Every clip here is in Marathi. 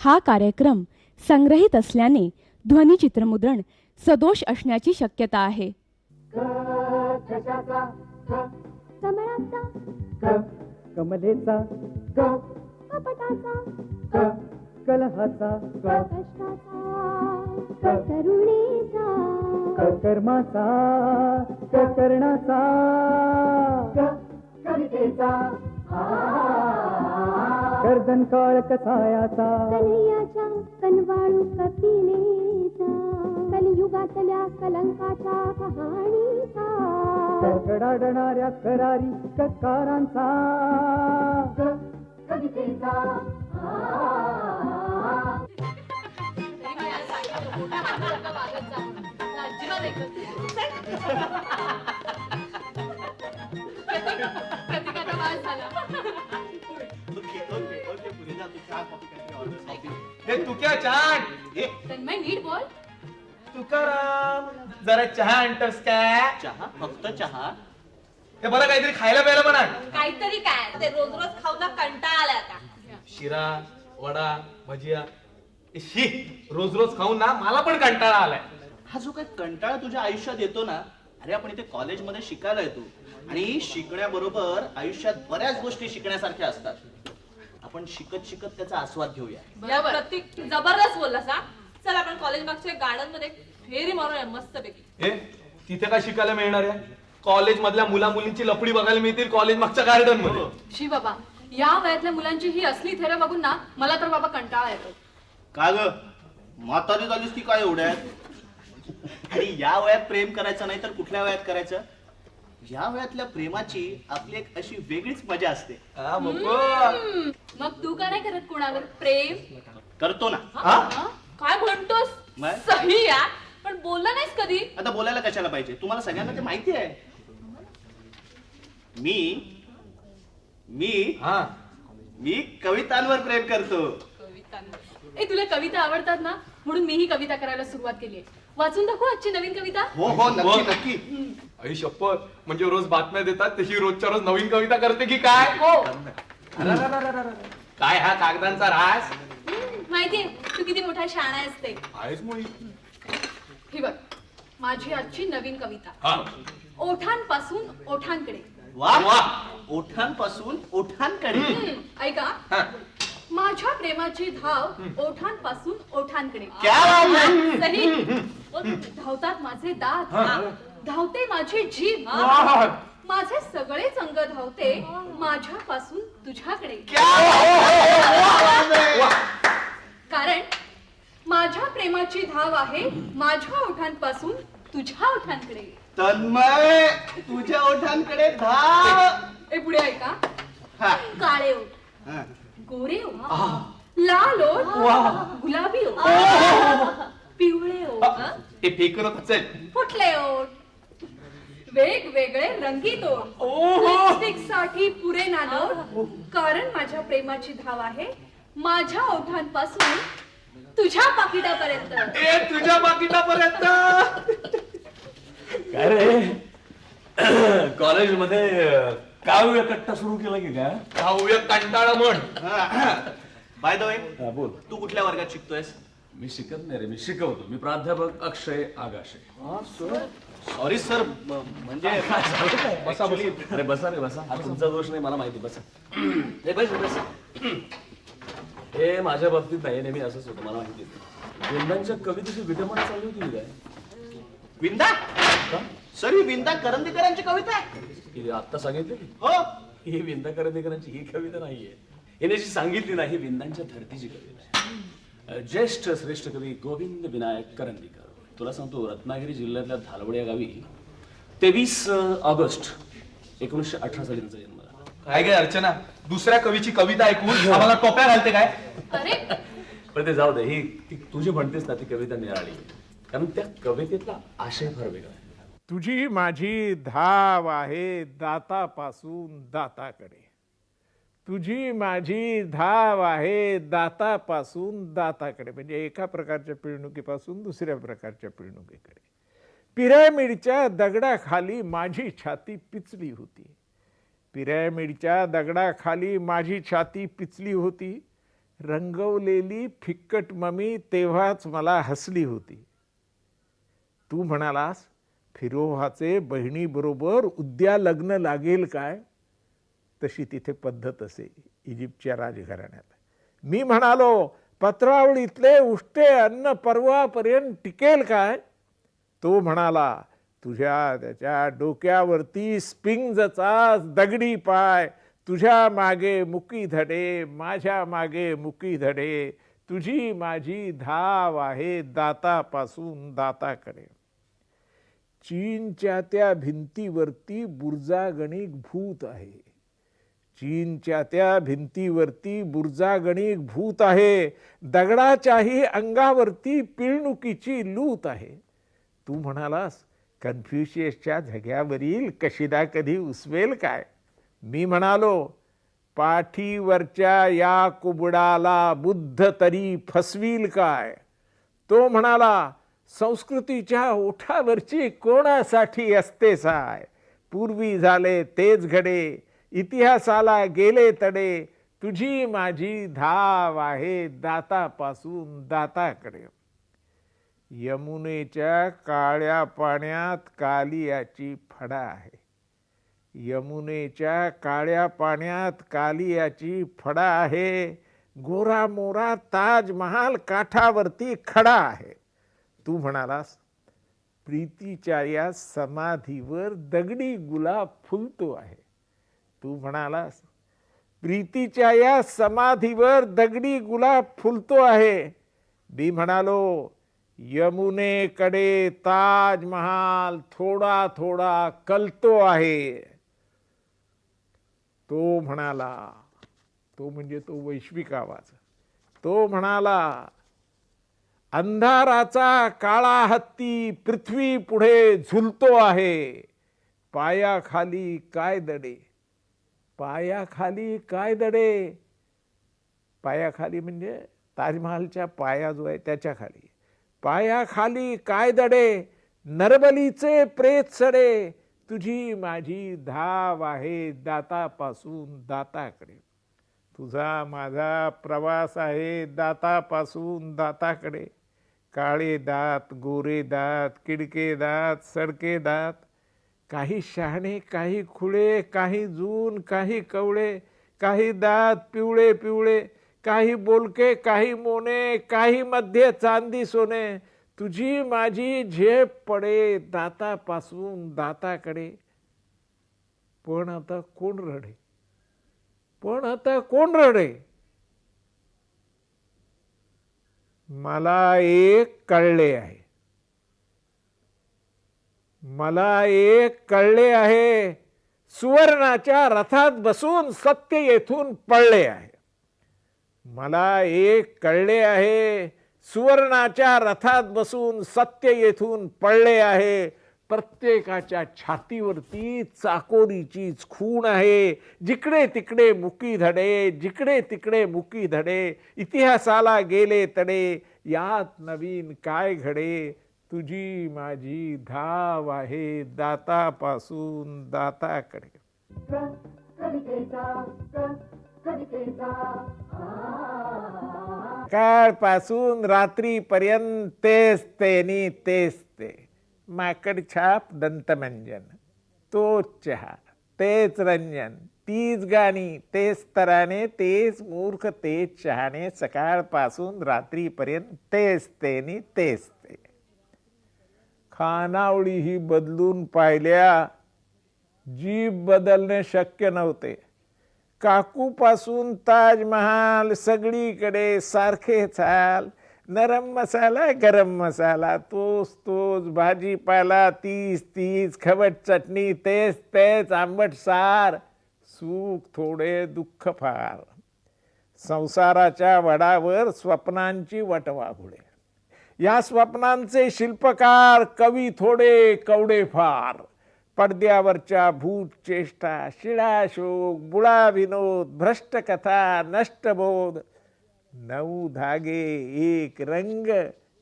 हा कार्यक्रम संग्रहित असल्याने ध्वनिचित्रमुद्रण सदोष असण्याची शक्यता आहे. कमळाचा क कमलेचा क कपटाचा क कलहाचा क कष्टाचा क करुणेचा क कर्माचा क कर्णाचा क कवितेचा गर्दन काळ कसायाचा कन्हैयाच्या कनवाळू कपिलेचा कलियुगातल्या कलंकाच्या कहाणीचा कडकडाडणाऱ्या करारी ककारांचा तू हे क्या छान तन्मय नीट बोल. तुकाराम जरा चहा आणतोस काय? चहा? फक्त चहा? हे बरं काहीतरी खायला प्यायला पण आण. काहीतरी काय? ते रोज रोज खाऊन ना कंटाळा आला आता. शिरा वडा भजिया शी रोज रोज खाऊन ना मला पण कंटाळा आलाय. हा जो काही कंटाळा तुझ्या आयुष्यात येतो ना अरे आपण इथे कॉलेजमध्ये शिकायला येतो आणि शिकण्याबरोबर आयुष्यात बऱ्याच गोष्टी शिकण्यासारख्या असतात. आपण शिकत शिकत त्याचा आस्वाद घेऊया. या प्रतीक जबरदस्त बोललास हा? चल आपण कॉलेज मागच्या गार्डनमध्ये फेरी मारूया मस्त पैकी ए तिथे काय शिकायला मिळणार आहे? कॉलेज मधल्या मुला मुलींची लपडी बघायला मिळतील कॉलेज मागच्या गार्डनमध्ये शी बाबा या वयातल्या मुलांची ही असली थेरं बघून ना मला तर बाबा कंटाळा येतो. का ग? म्हातारी झालीस ती काय एवढ्यात आणि या वयात प्रेम करायचं नाही तर कुठल्या वयात करायचं? या वयातल्या प्रेमाची आपली एक अशी वेगळीच मजा असते. हा, मग तू का नाही करत कोणावर? प्रेम? करतो ना. हा? हा? मग? सही या पण बोलला नाहीस कधी? आता बोलायला कशाला पाहिजे? तुम्हाला सगळ्यांना ते माहिती आहे. मी मी हा. मी कवितांवर प्रेम करतो. कवितांवर. ए तुला कविता आवडतात ना? म्हणून मी ही कविता करायला सुरुवात केली आहे वाचून दाखव आजची नवीन कविता. हो हो नक्की नक्की. आई शपथ म्हणजे रोज बातम्या देतात तशी रोजच्या रोज नवीन कविता करते की काय? हो. काय हा कागदांचा रास? माहितीये तू किती मोठा शाणा असते आहेच मुळी ही बघ माझी आजची नवीन कविता. हा. ओठांपासून ओठांकडे. वा वा. ओठांपासून ओठांकडे. हम्म, ऐका. हा. माझ्या प्रेमाची धाव ओठांपासून ओठांकडे. क्या बात है? सही? ओ, धावतात माझे दात. हा. धावते माझी जीभ. माझे सगळेच अंग धावते माझ्यापासून तुझ्याकडे. कारण माझ्या प्रेमाची धाव आहे माझ्या ओठांपासून तुझ्या ओठांकडे. तन्मय तुझ्या ओठांकडे धाव. ए पुढे ऐका. हा, काळे ओठ हा. गोरे ओठ लाल ओठ गुलाबी ओठ पिवळे ओठ ते फेकून असेल. फुटले ओठ. वेगवेगळे रंगीत ओठ. ओहो. लिपस्टिकसाठी पुरे नानोट कारण माझ्या प्रेमाची धाव आहे माझ्या ओठांपासून तुझ्या पाकिटापर्यंत. ए तुझ्या पाकिटापर्यंत. काय रे? कॉलेजमध्ये काव्य कट्टा सुरू केला की काय? काव्य कंटाळा म्हण. बाय द वे हा, बोल. तू कुठल्या वर्गात शिकतोयस? मी शिकत नाही रे मी शिकवतो. मी प्राध्यापक अक्षय आगाशे. सॉरी. सर. म्हणजे अरे बसा रे बसा. हा तुमचा दोष नाही मला माहिती. बसा. बस बस. हे माझ्या बाबतीत नाही नेहमी असंच होतं मला माहिती आहे. विंदांच्या कवितेची विटंबना चालू होती की काय? विंदा? सर ही विंदा करंदीकरांची कविता आहे. ही आत्ता सांगितली हो. ही विंदा करंदीकरांची ही कविता नाहीये. हिने जी सांगितली नाही विंदांच्या धरतीची कविता आहे. ज्येष्ठ श्रेष्ठ कवी गोविंद विनायक करंदीकर. तुला सांगतो रत्नागिरी जिल्ह्यातल्या धालवड या गावी तेवीस ऑगस्ट एकोणीसशे अठरा साली त्यांचा जन्म झाला. काय? काय अर्चना दुसऱ्या कवीची कविता ऐकून आम्हाला टोप्या घालते काय? अरे. पण ते जाऊ दे ही ती तुझी म्हणतेस ना ती कविता निराळी. आहे. कारण त्या कवितेतला आशय फार वेगळा आहे. तुझी माझी धाव आहे दातापासून दाताकडे. तुझी माझी धाव आहे दातापासून दाताकडे. म्हणजे एका प्रकारच्या पिळणुकीपासून दुसऱ्या प्रकारच्या पिळणुकीकडे. पिरॅमिडच्या दगडाखाली माझी छाती पिचली होती. पिरॅमिडच्या दगडाखाली माझी छाती पिचली होती. रंगवलेली फिक्कट ममी तेव्हाच मला हसली होती. तू म्हणालास फिरोहाचे बहिणीबरोबर उद्या लग्न लागेल काय? तशी तिथे पद्धत असे इजिप्तच्या राजघराण्यात. मी म्हणालो पत्रावळीतले उष्टे अन्न परवापर्यंत टिकेल काय? तो म्हणाला तुझ्या त्याच्या डोक्यावरती स्पिंगचा दगडी पाय. तुझ्या मागे मुकी धडे माझ्या मागे मुकी धडे. तुझी माझी धाव आहे दातापासून दाताकडे. चीनच्या त्या भिंतीवरती बुर्जागणिक भूत आहे. चीनच्या त्या भिंतीवरती बुर्जागणिक भूत आहे. दगडाच्याही अंगावरती पिळणुकीची लूत आहे. तू म्हणालास कन्फ्युशियसच्या झग्यावरील कशिदा कधी उसवेल काय? मी म्हणालो पाठीवरच्या या कुबडाला बुद्ध तरी फसवील काय? तो म्हणाला संस्कृतीच्या ओठावरची कोणासाठी असते साय? पूर्वी झाले तेच घडे इतिहासाला गेले तडे तुझी माझी धाव आहे दातापासून दाताकडे. यमुनेच्या काळ्या पाण्यात कालियाची फडा आहे. यमुनेच्या काळ्या पाण्यात कालियाची फडा आहे. गोरा मोरा ताजमहाल काठावरती खडा आहे. तू म्हणालास प्रीतीच्या या समाधीवर दगडी गुलाब फुलतो आहे. तू म्हणालास प्रीतीच्या या समाधीवर दगडी गुलाब फुलतो आहे. मी म्हणालो यमुनेकडे ताजमहाल थोडा थोडा कलतो आहे. तो म्हणाला तो म्हणजे तो वैश्विक आवाज. तो म्हणाला अंधाराचा काळा हत्ती पृथ्वी पुढे झुलतो आहे. पायाखाली काय दडे? पायाखाली काय दडे? पायाखाली म्हणजे ताजमहालच्या पाया जो आहे त्याच्याखाली पायाखाली काय दडे नरबलीचे प्रेत सडे तुझी माझी धाव आहे दातापासून दाताकडे. तुझा माझा प्रवास आहे दातापासून दाताकडे. काळे दात गोरे दात किडके दात सडके दात. काही शहाणे काही खुळे काही जून काही कवळे काही दात पिवळे पिवळे. काही बोलके काही मोने काही मध्ये चांदी सोने. तुझी माझी झेप पडे दातापासून दाताकडे. पण आता कोण रडे? पण आता कोण रडे? मला एक कळले आहे. मला एक कळले आहे. सुवर्णाच्या रथात बसून सत्य येथून पळले आहे. मला एक कळले आहे सुवर्णाच्या रथात बसून सत्य येथून पळले आहे. प्रत्येकाच्या छातीवरती चाकोरीचीच खूण आहे. जिकडे तिकडे मुकी धडे जिकडे तिकडे मुकी धडे इतिहासाला गेले तडे. यात नवीन काय घडे? तुझी माझी धाव आहे दातापासून दाताकडे. सकाळपासून रात्रीपर्यंत तेच ते तेच ते माकड छाप दंतमंजन तोच चहा तेच रंजन. तीच गाणी तेच तराने तेच मूर्ख तेच चहाने सकाळपासून रात्रीपर्यंत तेच तेनी तेच ते खानावळी ही बदलून पाहिल्या. जीभ बदलणे शक्य नव्हते. काकूपासून ताजमहाल सगळीकडे सारखे चाल. नरम मसाला गरम मसाला तोच तोच भाजीपाला तीच तीच खवट चटणी तेच तेच आंबट सार सुख थोडे दुःख फार. संसाराच्या वडावर स्वप्नांची वटवाघुळे या स्वप्नांचे शिल्पकार कवी थोडे कवडे फार. पडद्यावरच्या भूत चेष्टा शिळाशोक बुळा विनोद भ्रष्टकथा नष्टबोध. नऊ धागे एक रंग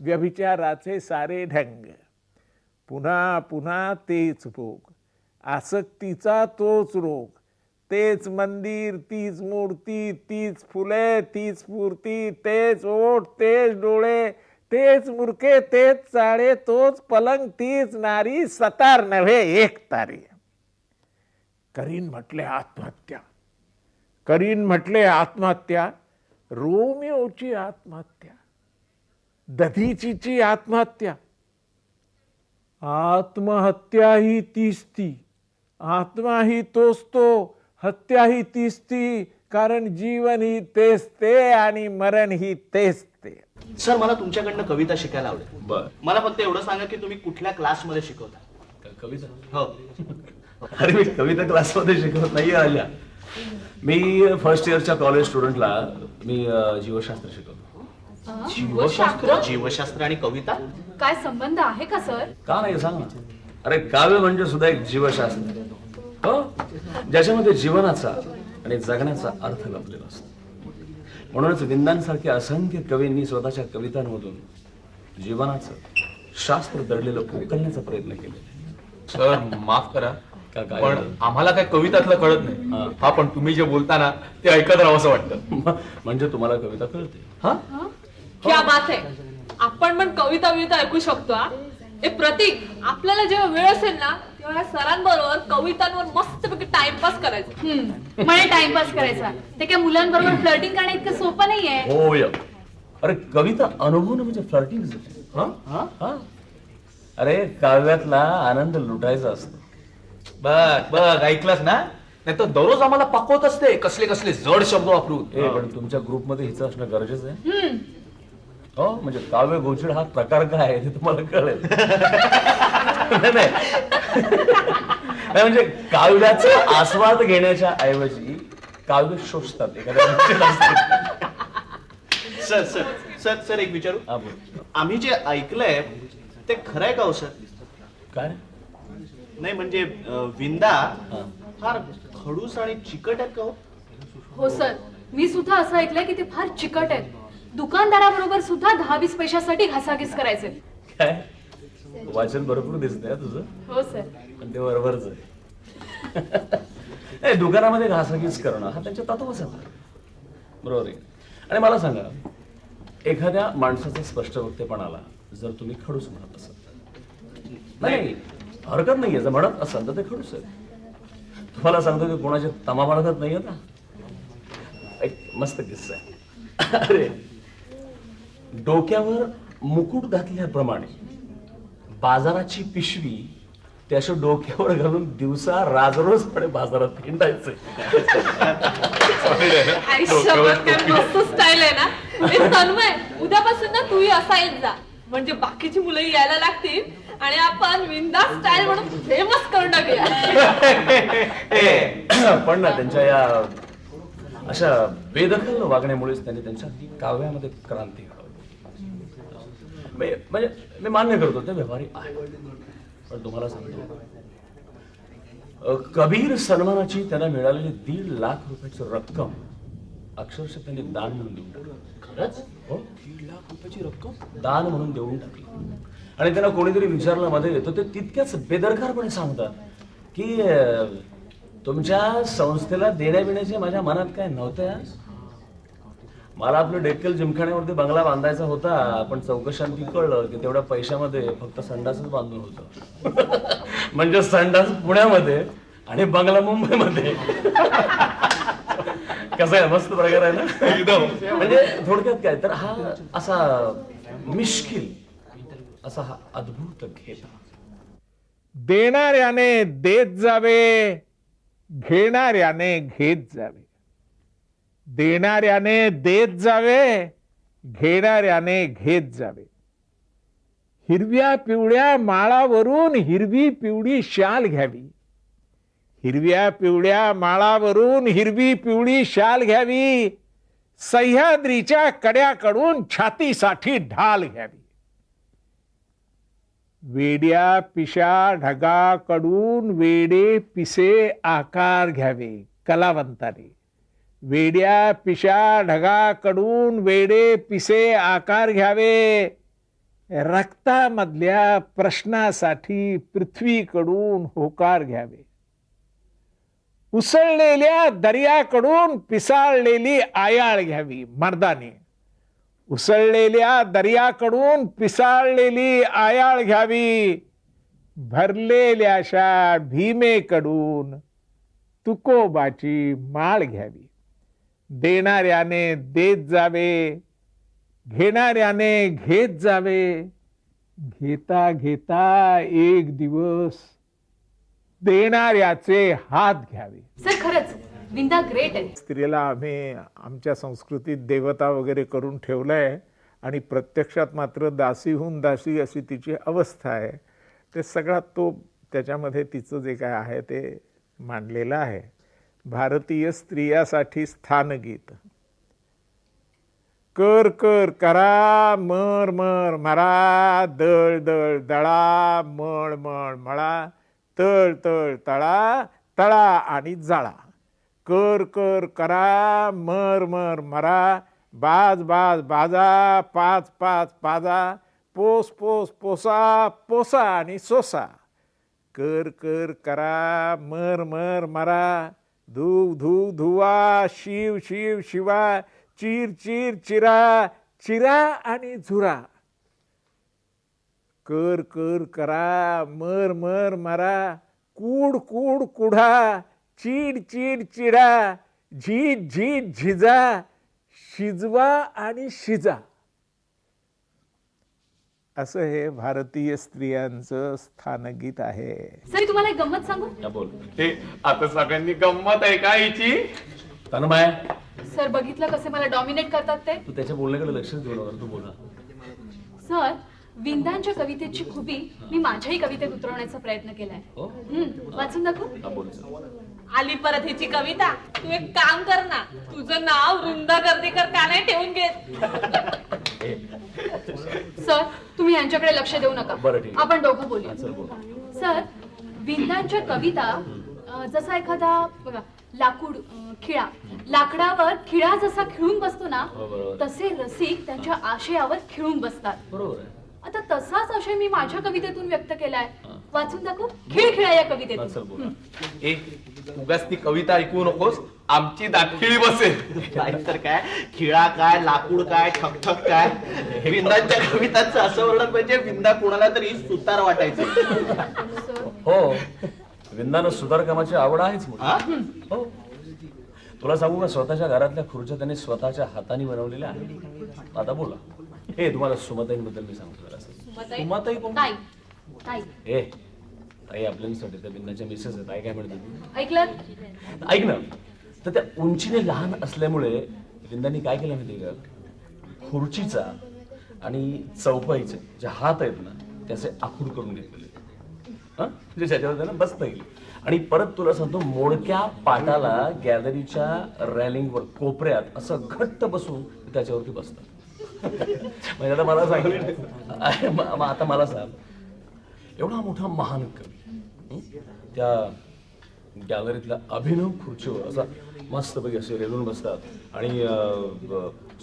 व्यभिचाराचे सारे ढंग. पुन्हा पुन्हा तेच भोग. आसक्तीचा तोच रोग. तेच मंदिर तीच मूर्ती तीच फुले तीच मूर्ती तेच ओठ तेच डोळे. तेच मुरके तेच चाळे तोच पलंग तीच नारी सतार नव्हे एक तारी. करीन म्हटले आत्महत्या. करीन म्हटले आत्महत्या रोमिओची आत्महत्या. दधीचीची आत्महत्या. आत्महत्या ही तीच ती आत्मा ही तोच तो हत्या ही तीच ती कारण जीवन ही तेच ते आणि मरण ही तेच सर मला तुमच्याकडनं कविता शिकायला आवडेल. बर. मला फक्त एवढं सांगा की तुम्ही कुठल्या क्लासमध्ये शिकवता? कविता? हो. अरे मी कविता क्लासमध्ये शिकवत नाही आल्या. मी फर्स्ट इयरच्या कॉलेज स्टुडंटला मी अं, जीवशास्त्र शिकवतो. जीवशास्त्र? जीवशास्त्र आणि कविता? काय संबंध आहे का सर? का नाही सांग ना. अरे काव्य म्हणजे सुद्धा एक जीवशास्त्र. हो? ज्याच्यामध्ये जीवनाचा आणि जगण्याचा अर्थ लपलेला असतो. म्हणूनच विंदांसारख्या असंख्य कवींनी स्वतःच्या कवितांमधून जीवनाचं शास्त्र दडलेलं उकलण्याचा प्रयत्न केलेला सर माफ करा पण? आम्हाला काय कवितातलं कळत. नाही. हा. पण तुम्ही जे बोलता ना ते ऐकत राहावं असं वाटतं. म्हणजे तुम्हाला कविता कळते. हा? क्या बात आहे आपण पण कविता बिविता ऐकू शकतो हा? ए प्रतीक आपल्याला जेव्हा वेळ असेल ना सरांबरोबर कवितांवर मस्तपैकी टाइमपास करायचा. म्हणे टाइमपास करायचा. ते काय मुलांबरोबर फ्लर्टिंग करणं इतकं सोपं नाहीये. होय. अरे कविता अनुभवणं म्हणजे फ्लर्टिंग हा? अरे काव्यातला आनंद लुटायचा असतो. बघ बघ ऐकलंस ना? नाही तर दररोज आम्हाला पाकवत असते. कसले कसले जड शब्द वापरून. ए पण तुमच्या ग्रुपमध्ये हिचं असणं गरजेचं आहे. हो म्हणजे काव्य गोचिड हा प्रकार काय आहे ते तुम्हाला कळेल. नाही, म्हणजे काव्याचा आस्वाद घेण्याच्या ऐवजी काव्य शोषतात एखाद्या. सर सर सर सर एक विचारू? बोल. आम्ही जे ऐकलंय ते खरंय का हो सर? काय? नाही म्हणजे अं, विंदा. फार खडूस आणि चिकट आहेत का हो? हो सर. मी सुद्धा असं ऐकलंय की ते फार चिकट आहेत. दुकानदाराबरोबर सुद्धा दहा वीस पैशासाठी घासाघीस करायचे. काय? वाचन भरपूर दिसतंय हा तुझं. हो सर. पण ते बरोबरच आहे. नाही, दुकानामध्ये घासाघीस करणं हा त्यांच्या तत्वच आहे. बरोबर आहे. आणि मला सांगा एखाद्या माणसाचा स्पष्ट वक्तेपणाला जर तुम्ही खडूस म्हणत असाल नाही हरकत नाहीये. जर म्हणत असाल तर ते खडूस आहे. तुम्हाला सांगतो की कोणाचे तमा बाळगत नाहीये ना? एक मस्त किस्सा आहे. अरे डोक्यावर मुकुट घातल्याप्रमाणे बाजाराची पिशवी ते अशा डोक्यावर घालून दिवसा राजरोजपणे बाजारात हिंडायचे. आई शपथ काय मस्त स्टाईल आहे ना? ए तन्मय उद्यापासून ना तूही असा येत जा. म्हणजे बाकीची मुलंही यायला लागतील आणि आपण विंदा स्टाईल म्हणून फेमस करून टाकूया. पण ना त्यांच्या या अशा बेदखल वागण्यामुळेच त्यांनी त्यांच्या काव्यामध्ये क्रांती घडवली मी- म्हणजे मी मान्य करतो ते व्यवहारिक आहे. पण तुम्हाला सांगतो. कबीर सन्मानाची त्यांना मिळालेली दीड लाख रुपयाची रक्कम अक्षरशः त्यांनी दान म्हणून देऊन टाकली. खरंच? हो? दीड लाख रुपयाची रक्कम? दान म्हणून देऊन टाकली. आणि त्यांना कोणीतरी विचारलं मध्ये तर ते तितक्याच बेदरकारपणे सांगतात की तुमच्या संस्थेला देण्याबिण्याचे माझ्या मनात काय नव्हत्या मला आपलं डेक्कल जिमखान्यावरती बंगला बांधायचा होता पण चौकशांती कळलं की तेवढ्या पैशामध्ये फक्त संडासच बांधून होतं. म्हणजे संडास पुण्यामध्ये आणि बंगला मुंबईमध्ये. कसं आहे? मस्त प्रकार आहे ना? एकदम. म्हणजे थोडक्यात काय तर हा असा मिश्किल असा हा अद्भुत घेता देणाऱ्याने देत जावे घेणाऱ्याने घेत जावे. देणाऱ्याने देत जावे घेणाऱ्याने घेत जावे. हिरव्या पिवळ्या माळावरून हिरवी पिवळी शाल घ्यावी. हिरव्या पिवळ्या माळावरून हिरवी पिवळी शाल घ्यावी. सह्याद्रीच्या कड्याकडून छातीसाठी ढाल घ्यावी. वेड्या पिशा ढगाकडून वेडे पिसे आकार घ्यावे कलावंताने. वेड्या पिशा ढगाकडून वेडे पिसे आकार घ्यावे. रक्तामधल्या प्रश्नासाठी पृथ्वीकडून होकार घ्यावे. उसळलेल्या दर्याकडून पिसाळलेली आयाळ घ्यावी मर्दाने. उसळलेल्या दर्याकडून पिसाळलेली आयाळ घ्यावी. भरलेल्याशा भीमेकडून तुकोबाची माळ घ्यावी. देणाऱ्याने देत जावे. घेणाऱ्याने घेत जावे. घेता घेता एक दिवस देणाऱ्याचे हात घ्यावे. सर खरंच विंदा ग्रेट आहे. स्त्रीला आम्ही आमच्या संस्कृतीत देवता वगैरे करून ठेवलंय आणि प्रत्यक्षात मात्र दासीहून दासी अशी तिची अवस्था आहे. ते सगळा तो त्याच्यामध्ये तिचं जे काय आहे ते मांडलेलं आहे. भारतीय स्त्रियासाठी स्थानगीत. कर कर करा मर मर मरा दळ दळ दळा मळ मळ मळा तळ तळ तळा तळा आणि जाळा. कर कर करा मर मर मरा बाज बाज बाजा पाच पाच पाजा पोस पोस पोसा पोसा आणि सोसा. कर कर करा मर मर मरा धू धू धुवा शिव शिव शिवा चिर चिर चिरा चिरा आणि झुरा. कर कर करा मर मर मरा कूड कूड कुढा चीड चीड चिडा झीज झीज झिजा शिजवा आणि शिजा. असं हे भारतीय स्त्रियांचं स्थानगीत आहे. सर मी तुम्हाला एक गंमत सांगू? बोल. हे आता सगळ्यांनी गंमत आहे का हिची? तन्मय. सर बघितलं कसे मला डॉमिनेट करतात ते? तू त्याच्या बोलण्याकडे लक्षच देऊ तू बोला. सर विंदांच्या कवितेची खुबी मी माझ्याही कवितेत उतरवण्याचा प्रयत्न केलाय. हो? हम्म, वाचून दाखवू? हा बोल आली परत हिची कविता. तू एक काम कर ना तुझं नाव वृंदा गर्दीकर का नाही ठेवून घेत सर तुम्ही यांच्याकडे लक्ष देऊ नका. बरं, ठीक आहे. आपण दोघं बोलूया. बोल. सर विंदांच्या कविता अं, जसा एखादा बघा लाकूड अं, खिळा. लाकडावर खिळा जसा खिळून बसतो ना हो, बरोबर. तसे रसिक त्यांच्या आशयावर खिळून बसतात. बरोबर आहे. आता तसाच आशय मी माझ्या कवितेतून व्यक्त केलाय. वाचून दाखवू? खिळ खिळा या कवितेतून. चल बोला. ए उगाच ती कविता ऐकू नकोस आमची दाखिळी बसेल. तर काय? खिळा काय लाकूड काय ठकठक काय? विंदांच्या कवितांचं असं वर्णन म्हणजे विंदा कोणाला तरी सुतार वाटायचे. हो. विंदानं सुधार कामाची आवड आहेच मोठी. हा? हो. तुला सांगू का स्वतःच्या घरातल्या खुर्च्या त्यांनी स्वतःच्या हाताने बनवलेल्या आहेत. आता बोला हे तुम्हाला सुमताईंबद्दल मी सांगतो जरा सुमताई? सुमताई कोण? ताई. ताई. ए ताई आपल्यासाठी त्या बिंदाच्या मिसेस आहेत. ताई काय म्हणते ऐकलं? ऐक ना. तर त्या उंचीने लहान असल्यामुळे विंदांनी काय केलं माहिती का? खुर्चीचा आणि चौपाईचे जे हात आहेत ना त्याचे आखूड करून घेतलेले. हं? म्हणजे ज्याच्यावर त्यांना बसता येईल. आणि परत तुला सांगतो मोडक्या पाटाला गॅलरीच्या रॅलिंगवर कोपऱ्यात असं घट्ट बसून त्याच्यावरती बसतात. म्हणजे आता मला सांग अरे म- म- आता मला सांग. एवढा मोठा महान कवी? त्या गॅलरीतल्या अभिनव खुर्चीवर असा मस्तपैकी असे रेलून बसतात. आणि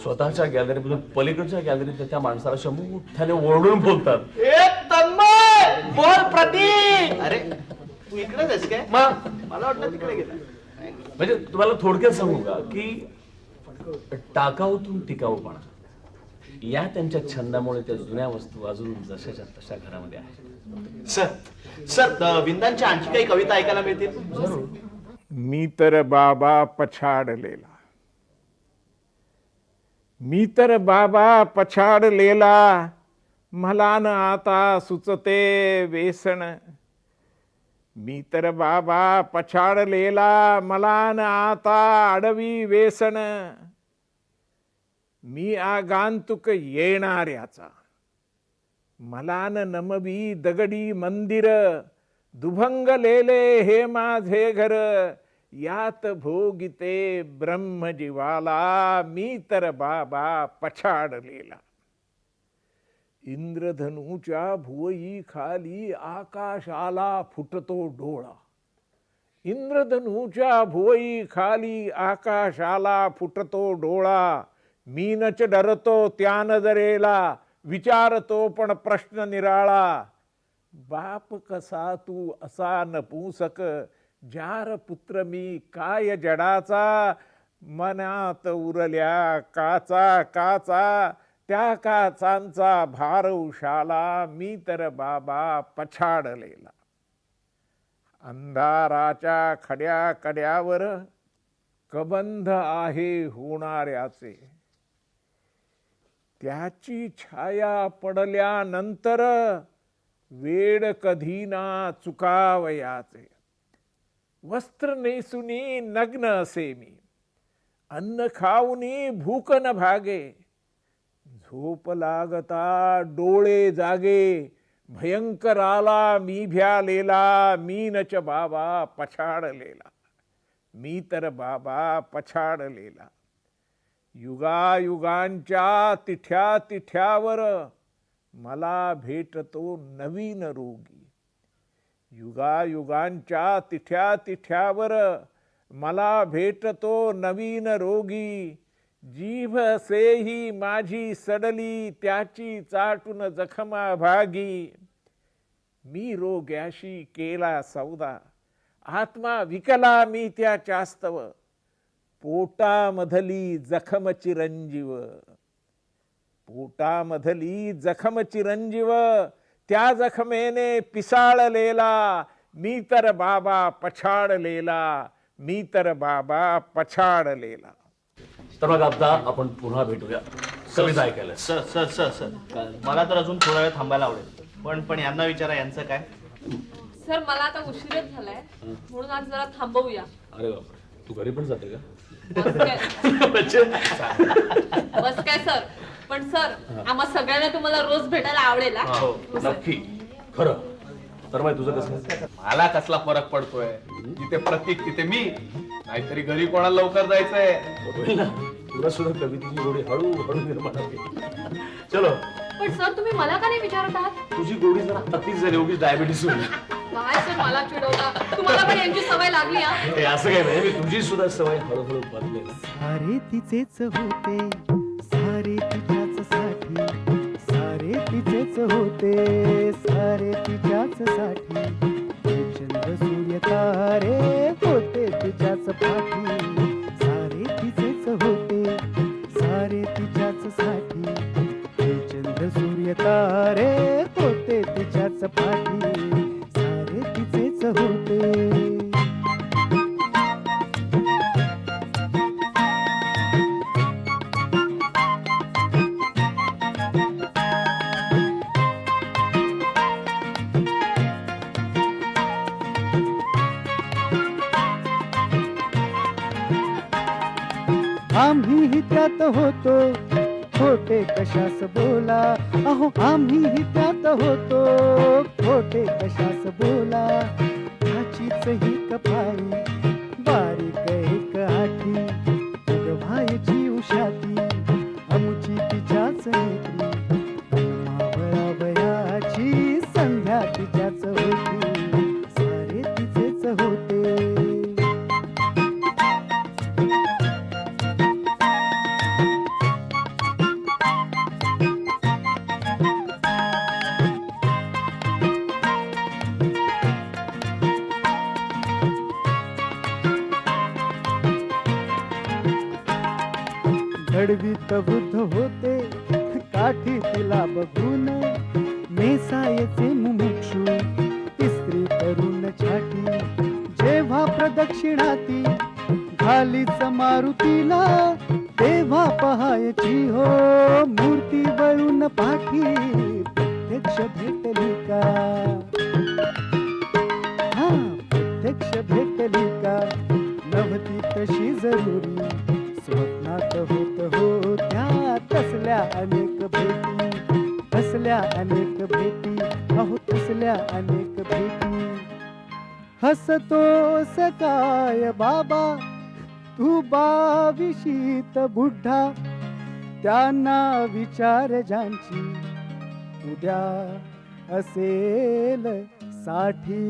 स्वतःच्या गॅलरीमधून पलीकडच्या गॅलरीत त्या माणसाला शंभू मोठ्याने ओरडून बोलतात. ए तन्मय! बोल प्रतीक अरे तू इकडेच काय? मग मला वाटलं तिकडे गेला. म्हणजे तुम्हाला थोडक्यात सांगू का की टाकाऊतून टिकाऊपणा. या त्यांच्या छंदामुळे त्या जुन्या वस्तू अजून जशाच्या तशा घरामध्ये आहेत. सर सर विंदांच्या आणखी काही कविता ऐकायला मिळतील? मी तर बाबा पछाडलेला. मी तर बाबा पछाडलेला. मला न आता सुचते वेसण. मी तर बाबा पछाडलेला. मला न आता आडवी वेसण. मी आगांतुक येणाऱ्याचा मलान नमवी दगडी मंदिर दुभंगलेले हे माझे घर यात भोगिते ब्रह्मजीवाला मी तर बाबा पछाडलेला. इंद्रधनूच्या भुवई खाली आकाशाला फुटतो डोळा. इंद्रधनूच्या भुवई खाली आकाशाला फुटतो डोळा. मीनच डरतो त्या नजरेला विचारतो पण प्रश्न निराळा. बाप कसा तू असा नपुंसक जार पुत्र मी काय जडाचा? मनात उरल्या काचा काचा त्या काचांचा भार उशाला मी तर बाबा पछाडलेला. अंधाराच्या खड्या कड्यावर कबंध आहे होणाऱ्याचे. त्याची छाया पडल्यानंतर वेड कधी ना चुकावयाचे. वस्त्र नेसुनी नग्न असे मी. अन्न खाऊनी भूक न भागे. झोप लागता डोळे जागे. भयंकर आला मी भ्यालेला. मीनच बाबा पछाडलेला. मी तर बाबा पछाडलेला. युगायुगांच्या तिठ्या तिठ्यावर मला भेटतो नवीन रोगी. युगायुगांच्या तिठ्या तिठ्यावर मला भेटतो नवीन रोगी. जीभ सेही माझी सडली त्याची चाटून जखमा भागी. मी रोग्याशी केला सौदा. आत्मा विकला मी त्या चास्तव पोटामधली जखम चिरंजीव पोटामधली जखम चिरंजीव त्या जखमेने पिसाळलेला मी तर बाबा पछाडलेला मी तर बाबा पछाडलेला तर मग आता आपण पुन्हा भेटूया. कविता ऐकायला. Sir sir sir sir. मला तर अजून थोडा वेळ थांबायला आवडेल. पण पण यांना विचारा यांचं काय? सर मला आता उशीरच झालाय. म्हणून आज जरा थांबवूया. अरे बापरे. तू घरी पण जाते का? बस काय बस काय सर. पण सर आम्हा सगळ्यांना तुम्हाला रोज भेटायला आवडेल हा? सर. नक्की. खरं. तर मग तुझं कसं? मला कसला फरक पडतोय? जिथे प्रतीक तिथे मी. नाहीतरी घरी कोणाला लवकर जायचंय? होईल ना. तुला सुद्धा कवितेची गोडी हळू हळू निर्माण होईल चलो. पण सर तुम्ही मला का नाही विचारत आहात? तुझी गोडी जरा अतिच झाली. उगीच डायबिटीस होईल. काय सर मला चिडवता? तुम्हाला पण यांची सवय लागली हा? हे असं काय नाही मी तुझी सुद्धा सवय हळूहळू बदलेल. सारे तिचेच होते सारे तिच्याच साठी सारे तिचेच होते सारे तिच्याच साठी हे चंद्र सूर्य तारे होते तिच्याच पाठी सारे तिचेच होते सारे तिच्याच साठी हे चंद्र सूर्य तारे होते तिच्याच पाठी त्यात होतो. खोटे कशास बोला? अहो आम्हीही त्यात होतो. खोटे कशास बोला? ही कपाळी घडवीत बुद्ध होते तसल्या अनेक भेटी तसल्या अनेक भेटी अहो तसल्या अनेक भेटी. हसतोस काय बाबा तू बाविशीत बुढा. त्यांना विचार ज्यांची उद्या असेल साठी.